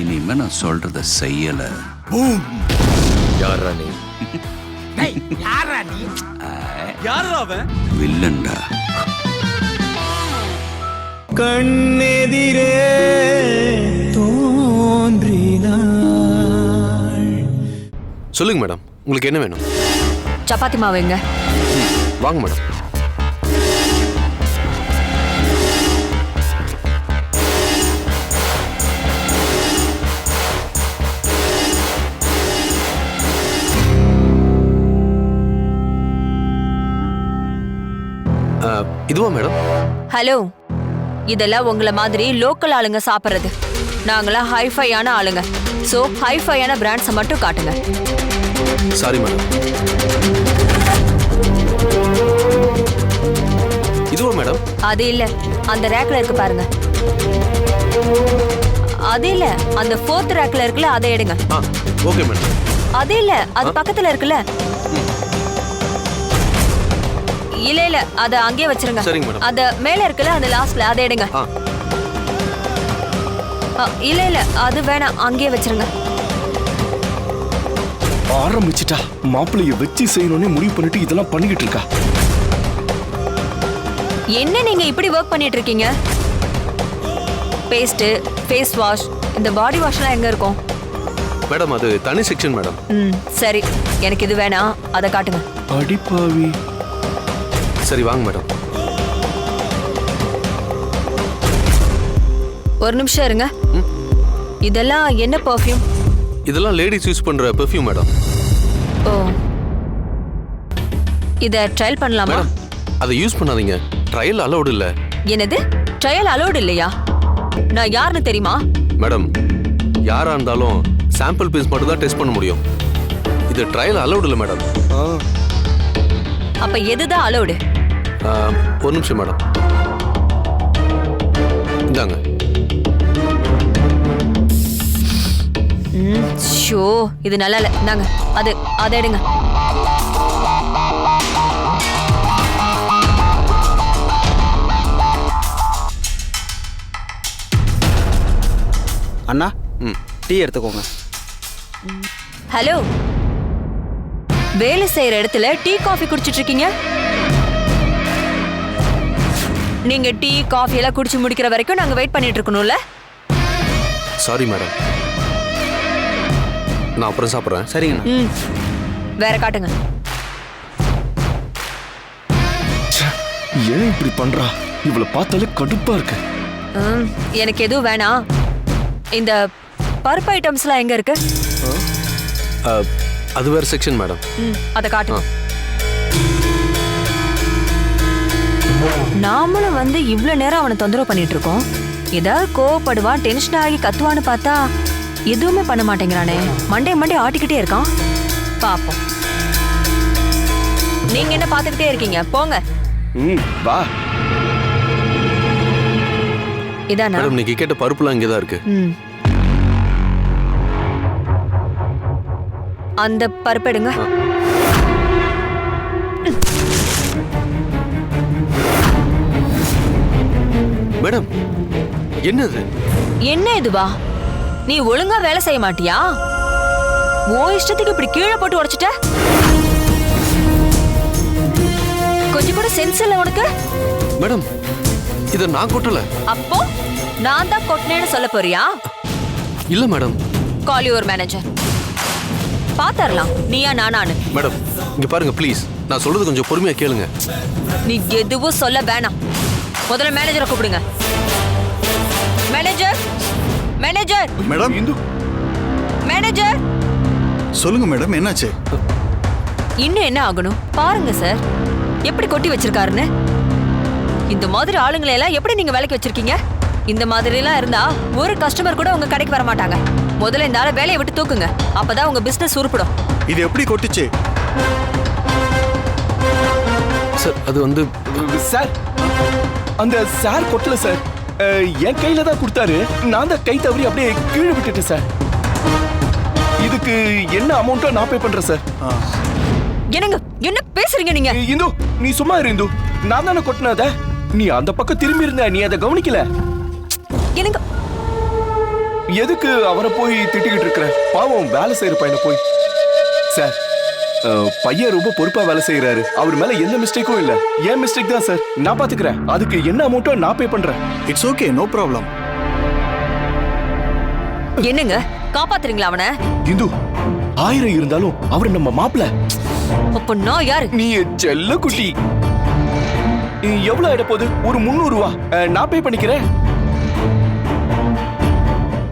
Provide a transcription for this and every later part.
இனிமே நான் சொல்றத செய்யல. யாரா நீ? யாரா அவன்? வில்லன்டா. கண்ணெதிரே தோன்றினாள். சொல்லுங்க மேடம். உங்களுக்கு என்ன வேணும்? சப்பாத்தி மாவு எங்க? வாங்க மேடம். இதுவா மேடம்? ஹலோ. இதெல்லாம் உங்கள மாதிரி லோக்கல் ஆளுங்க சாப்பிடுறது. நாங்களாம் ஹைஃபையான ஆளுங்க. சோ ஹைஃபையான பிராண்ட்ஸை மட்டும் காட்டுங்க. Sorry madam. இதுவா மேடம்? அது இல்ல. அந்த ரேக்ல இருக்கு பாருங்க. அது இல்ல. அந்த ஃபோர்த் ரேக்ல இருக்குல்ல அதை எடுங்க. Okay madam. அது இல்ல. அது பக்கத்துல இருக்குல்ல. இல்ல இல்ல அத அங்கேயே வச்சிருங்க. சரிங்க மேடம். அத மேல இருக்குல்ல அந்த லாஸ்ட்ல அதை எடுங்க. ஆ. அ, இல்ல இல்ல அது வேணாம் அங்கேயே வச்சிருங்க. ஆரம்பிச்சிட்டா மாப்பிள்ளைய வச்சு செய்யணும்னு முடிவு பண்ணிட்டு இதெல்லாம் பண்ணிக்கிட்டு இருக்கா? என்ன நீங்க இப்படி ஒர்க் பண்ணிட்டு இருக்கீங்க? பேஸ்ட் ஃபேஸ் வாஷ் இந்த பாடி வாஷ்லாம் எங்க இருக்கும்? மேடம் அது தனி செக்ஷன் மேடம். ம் சரி எனக்கு இது வேணாம் அதை காட்டுங்க. அடிப்பாவி. சரி வாங்க மேடம். ஒரு நிமிஷம் இருங்க. இதெல்லாம் என்ன பர்ஃப்யூம் இதெல்லாம் லேடிஸ் யூஸ் பண்ற பெர்ஃப்யூம் மேடம். ஓ. இத ட்ரையல் பண்ணலாமா? மேடம் அதை யூஸ் பண்ணாதீங்க. ட்ரையல் அலௌடு இல்ல. என்னது? ட்ரையல் அலோடு இல்லையா? நான் யாருன்னு தெரியுமா? மேடம் யாரா இருந்தாலும் சாம்பிள் பீஸ் மட்டும் தான் டெஸ்ட் பண்ண முடியும். இது ட்ரையல் அலௌடு இல்லை மேடம். அப்ப எதுதான் அலோடு ஒரு நிமிஷம் மேடம். இந்தாங்க. ம் ஷோ இது நல்லா இல்ல. நாங்க அது அதை எடுங்க. அண்ணா ம். டீ எடுத்துக்கோங்க. ஹலோ. வேலை செய்யற இடத்துல டீ காஃபி குடிச்சிட்டு இருக்கீங்க? நீங்க டீ காஃபி எல்லாம் குடிச்சு முடிக்கிற வரைக்கும் நாங்க வெயிட் பண்ணிட்டு இருக்கணும்ல? சாரி மேடம் நான் அப்புறம் சாப்பிட்றேன். சரிங்கண்ணா. ம். வேற காட்டுங்க. ச்சே, ஏன் இப்படி பண்றா? இவளை பார்த்தாலே கடுப்பா இருக்கு. ம், எனக்கு எதுவும் வேணாம். இந்த பருப்பு ஐட்டம்ஸ்லாம் எங்க இருக்கு? அது வேற செக்ஷன் மேடம் ம் அதை காட்டுங்க. நாமளும் வந்து இவ்ளோ நேரம் அவனை தொந்தரவு பண்ணிட்டு இருக்கோம் ஏதாவது கோவப்படுவான் டென்ஷன் ஆகி கத்துவான்னு பார்த்தா எதுவுமே பண்ண மாட்டேங்கிறானே. மண்டே மண்டே ஆட்டிக்கிட்டே இருக்கான். பாப்போம். நீங்க என்ன பார்த்துக்கிட்டே இருக்கீங்க? போங்க. ம் வா. இதானா? மேடம் நீங்க கேட்ட பருப்புலாம் இங்கே தான் இருக்கு. ம். அந்த பருப்பு எடுங்க. மேடம் என்னது? என்ன இதுவா? நீ ஒழுங்கா வேலை செய்ய மாட்டியா? உன் இஷ்டத்துக்கு இப்படி கீழே போட்டு உடைச்சிட்ட? கொஞ்சம் கூட சென்ஸ் இல்ல உனக்கு? மேடம் இதை நான் கொட்டல. அப்போ நான் தான் கொட்டினேன்னு சொல்ல போறியா? இல்ல மேடம். கால் யுவர் மேனேஜர் பாத்தரலாம். நீயா நானானு மேடம் இங்க பாருங்க ப்ளீஸ் நான் சொல்றது கொஞ்சம் பொறுமையா கேளுங்க. நீ எதுவும் சொல்ல வேணாம். முதல்ல மேனேஜரை கூப்பிடுங்க. மேனேஜர் மேனேஜர் மேடம் இந்து. மேனேஜர் சொல்லுங்க மேடம் என்னாச்சு? இன்னும் என்ன ஆகணும்? பாருங்க சார் எப்படி கொட்டி வச்சிருக்காருன்னு? இந்த மாதிரி ஆளுங்களை எல்லாம் எப்படி நீங்க வேலைக்கு வச்சிருக்கீங்க? இந்த மாதிரி எல்லாம் இருந்தா ஒரு கஸ்டமர் கூட உங்க கடைக்கு வர மாட்டாங்க. முதல்ல இந்த ஆளை வேலையை விட்டு தூக்குங்க. அப்பதான் உங்க பிசினஸ் உருப்படும். இது எப்படி கொட்டுச்சு? சார் அது வந்து சார் அந்த சார் கொட்டல சார். என் கையில தான் கொடுத்தாரு. நான் தான் கை தவறி அப்படியே கீழே விட்டுட்டேன் சார். இதுக்கு என்ன அமௌண்ட்டோ நான் பே பண்றேன் சார். என்னங்க என்ன பேசுறீங்க நீங்க? இந்து நீ சும்மா இரு இந்து. நான் தானே கொட்டினத? நீ அந்த பக்கம் திரும்பி இருந்த நீ அதை கவனிக்கல. என்னங்க? எதுக்கு அவரை போய் திட்டிக்கிட்டு இருக்கிற? பாவம் வேலை செய்யற பையனை போய். சார் பையன் ரொம்ப பொறுப்பா வேலை செய்யறாரு அவர் மேல எந்த மிஸ்டேக்கும் இல்ல. ஏன் மிஸ்டேக் தான் சார் நான் பாத்துக்கிறேன். அதுக்கு என்ன அமௌண்ட்டோ நான் பே பண்றேன். இட்ஸ் ஓகே நோ ப்ராப்ளம் என்னங்க? காப்பாத்துறீங்களா அவனை? இந்து ஆயிரம் இருந்தாலும் அவர் நம்ம மாப்பிள்ள அப்ப நான் யாரு? நீ செல்ல குட்டி. எவ்வளவு ஆயிட போகுது? ஒரு முந்நூறு ரூபா நான் பே பண்ணிக்கிறேன்.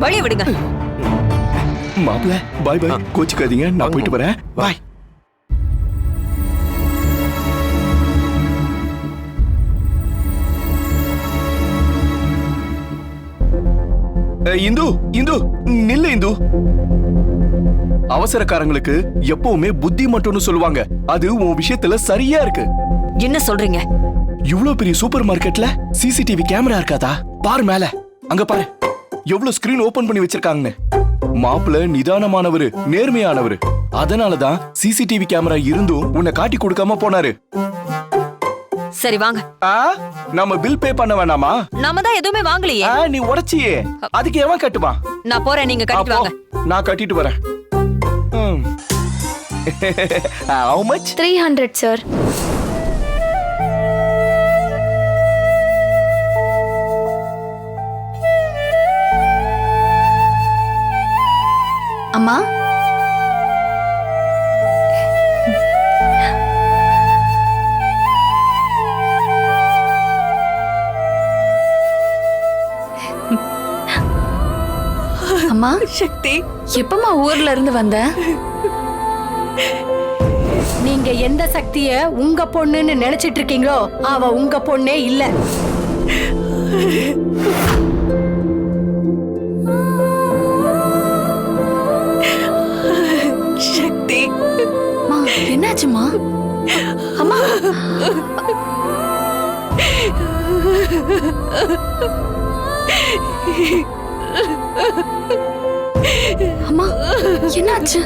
வழிய விடுங்க. மாப்பிள்ள பாய் பாய் கோச்சுக்காதீங்க. நான் போயிட்டு வரேன். பாய் இந்து இந்து நில்லு இந்து. அவசரக்காரங்களுக்கு எப்பவுமே புத்தி மட்டும்னு சொல்லுவாங்க. அது உன் விஷயத்துல சரியா இருக்கு. என்ன சொல்றீங்க? இவ்ளோ பெரிய சூப்பர் மார்க்கெட்ல சிசிடிவி கேமரா இருக்காதா? பாரு மேல. அங்க பாரு. எவ்வளவு ஸ்கிரீன் ஓபன் பண்ணி வச்சிருக்காங்கன்னு. மாப்பிள்ள நிதானமானவரு நேர்மையானவரு. அதனாலதான் சிசிடிவி கேமரா இருந்தும் உன்னை காட்டி கொடுக்காம போனாரு. சரி வாங்க. ஆ? நம்ம பில் பே பண்ண வேணாமா? நாம தான் எதுவுமே வாங்கலையே. நீ உடைச்சியே. அதுக்கு எவன் கட்டுவான் நான் போறேன் நீங்க கட்டிட்டு வாங்க. நான் கட்டிட்டு வரேன். How much three hundred sir அம்மா? அம்மா சக்தி. எப்பமா ஊர்ல இருந்து வந்த? நீங்க எந்த சக்திய உங்க பொண்ணுன்னு நினைச்சிட்டு இருக்கீங்களோ அவ உங்க பொண்ணே இல்ல. சக்தி. அம்மா என்னாச்சுமா? அம்மா. அம்மா என்னாச்சு?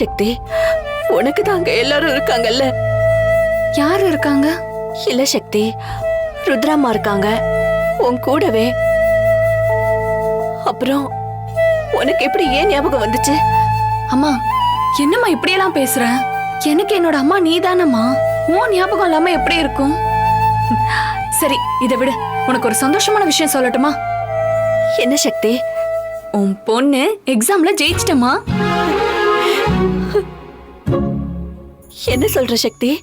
சக்தி உனக்கு தான் அங்க எல்லாரும் இருக்காங்கல்ல? யார் இருக்காங்க? இல்ல சக்தி ருத்ராமா இருக்காங்க. உன் கூடவே. அப்புறம் உனக்கு எப்படி ஏன் ஞாபகம் வந்துச்சு? அம்மா என்னம்மா இப்படியெல்லாம் பேசுற? எனக்கு என்னோட அம்மா நீதானம்மா. உன் ஞாபகம் இல்லாம எப்படி இருக்கும்? சரி இதை விடு. உனக்கு ஒரு சந்தோஷமான விஷயம் சொல்லட்டுமா? என்ன சக்தி? உன் பொண்ணு எக்ஸாம்ல ஜெயிச்சிட்டமா என்ன சொல்ற சக்தி?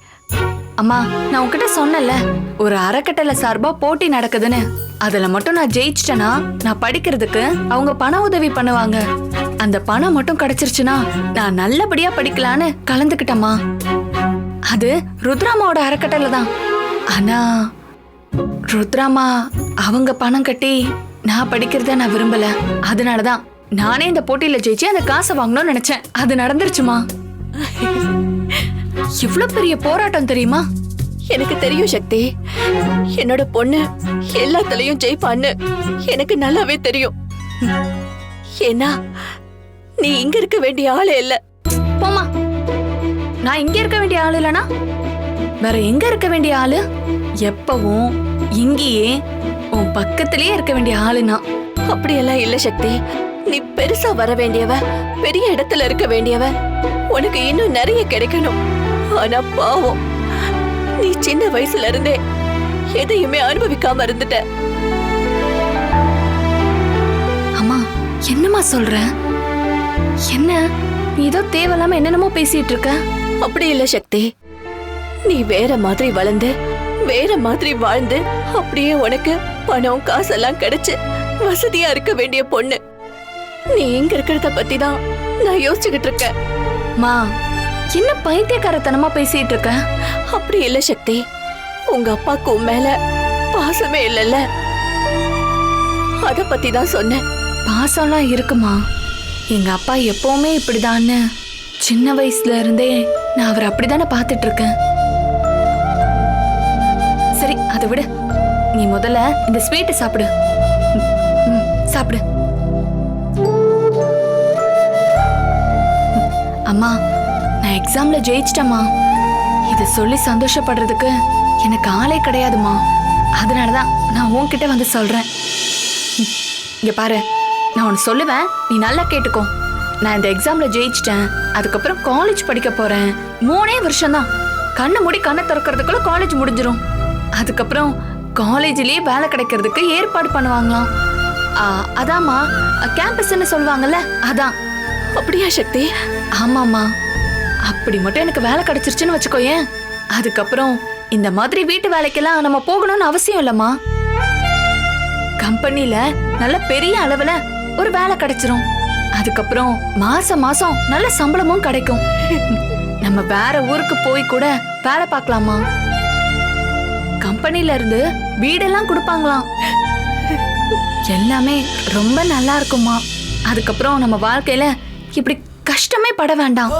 அம்மா நான் உங்ககிட்ட சொன்னல ஒரு அறக்கட்டளை சார்பா போட்டி நடக்குதுன்னு. அதுல மட்டும் நான் ஜெயிச்சிட்டேனா? நான் படிக்கிறதுக்கு அவங்க பண உதவி பண்ணுவாங்க. அந்த பணம் மட்டும் கிடைச்சிருச்சுன்னா நான் நல்லபடியா படிக்கலான்னு கலந்துக்கிட்டேம்மா. அது ருத்ராமாவோட அறக்கட்டளை தான். ஆனா ருத்ராமா அவங்க பணம் கட்டி நான் படிக்கிறத நான் விரும்பல. அதனாலதான் நானே இந்த போட்டியில ஜெயிச்சு அந்த காசை வாங்கணும்னு நினைச்சேன். அது நடந்துருச்சுமா இவ்வளவு பெரிய போராட்டம் தெரியுமா? எனக்கு தெரியும் சக்தி. என்னோட பொண்ணு எல்லாத்துலயும் ஜெயிப்பான்னு எனக்கு நல்லாவே தெரியும். ஏன்னா நீ இங்க இருக்க வேண்டிய ஆளு இல்ல. போமா நான் இங்க இருக்க வேண்டிய ஆளு இல்லனா? வேற எங்க இருக்க வேண்டிய ஆளு? எப்பவும் இங்கேயே உன் பக்கத்திலேயே இருக்க வேண்டிய ஆளு நான் அப்படியெல்லாம் இல்ல சக்தி. நீ பெருசா வர வேண்டியவ பெரிய இடத்துல இருக்க வேண்டியவ உனக்கு இன்னும் நிறைய கிடைக்கணும். ஆனா பாவம் நீ சின்ன வயசுல இருந்தே எதையுமே அனுபவிக்காம இருந்துட்ட. அம்மா என்னம்மா சொல்ற? என்ன? நீ ஏதோ தேவையில்லாம என்னென்னமோ பேசிட்டு இருக்க அப்படி இல்ல சக்தி. நீ வேற மாதிரி வளர்ந்து வேற மாதிரி வாழ்ந்து அப்படியே உனக்கு பணம் காசெல்லாம் கிடைச்சு வசதியா இருக்க வேண்டிய பொண்ணு. நீ இங்க இருக்கிறத பத்தி தான் நான் யோசிச்சுக்கிட்டு இருக்கேன் மா என்ன பைத்தியக்காரத்தனமா பேசிட்டு இருக்க? அப்படி இல்ல சக்தி. உங்க அப்பாக்கு உன் மேல பாசமே இல்லைல்ல. அத பத்தி தான் சொன்னேன். பாசம்லாம் இருக்குமா? எங்க அப்பா எப்பவுமே இப்படிதான்னு. சின்ன வயசுல இருந்தே நான் அவர் அப்படிதானே பார்த்துட்டு இருக்கேன். சரி அதை விடு. நீ முதல்ல இந்த ஸ்வீட்டை சாப்பிடு. ம், சாப்பிடு. அம்மா எக்ஸாம்ல ஜெயிச்சிட்டேம்மா. இதை சொல்லி சந்தோஷப்படுறதுக்கு எனக்கு ஆளே கிடையாதுமா அதனாலதான் நான் உன்கிட்ட வந்து சொல்றேன். இங்க பாரு நான் ஒன்று சொல்லுவேன் நீ நல்லா கேட்டுக்கோ. நான் இந்த எக்ஸாம்ல ஜெயிச்சிட்டேன் அதுக்கப்புறம் காலேஜ் படிக்க போறேன். மூணே வருஷம்தான். கண்ணை மூடி கண்ணை திறக்கிறதுக்குள்ள காலேஜ் முடிஞ்சிடும் அதுக்கப்புறம் காலேஜ்லயே வேலை கிடைக்கிறதுக்கு ஏற்பாடு பண்ணுவாங்களாம். ஆ, அதாம்மா கேம்பஸ்ன்னு சொல்லுவாங்கல்ல அதான். அப்படியா சக்தி? ஆமாம்மா. அப்படி மட்டும் எனக்கு வேலை கிடைச்சிருச்சுன்னு வச்சுக்கோயேன். அதுக்கப்புறம் இந்த மாதிரி வீட்டு வேலைக்கெல்லாம் நம்ம போகணும்னு அவசியம் இல்லம்மா. கம்பெனில நல்ல பெரிய அளவுல ஒரு வேலை கிடைச்சிரும். அதுக்கப்புறம் மாசம் மாசம் நல்ல சம்பளமும் கிடைக்கும். நம்ம வேற ஊருக்கு போய் கூட வேலை பார்க்கலாமா? கம்பெனில இருந்து வீடெல்லாம் கொடுப்பாங்களாம். எல்லாமே ரொம்ப நல்லா இருக்குமா அதுக்கப்புறம் நம்ம வாழ்க்கையில இப்படி கஷ்டமே பட வேண்டாம்.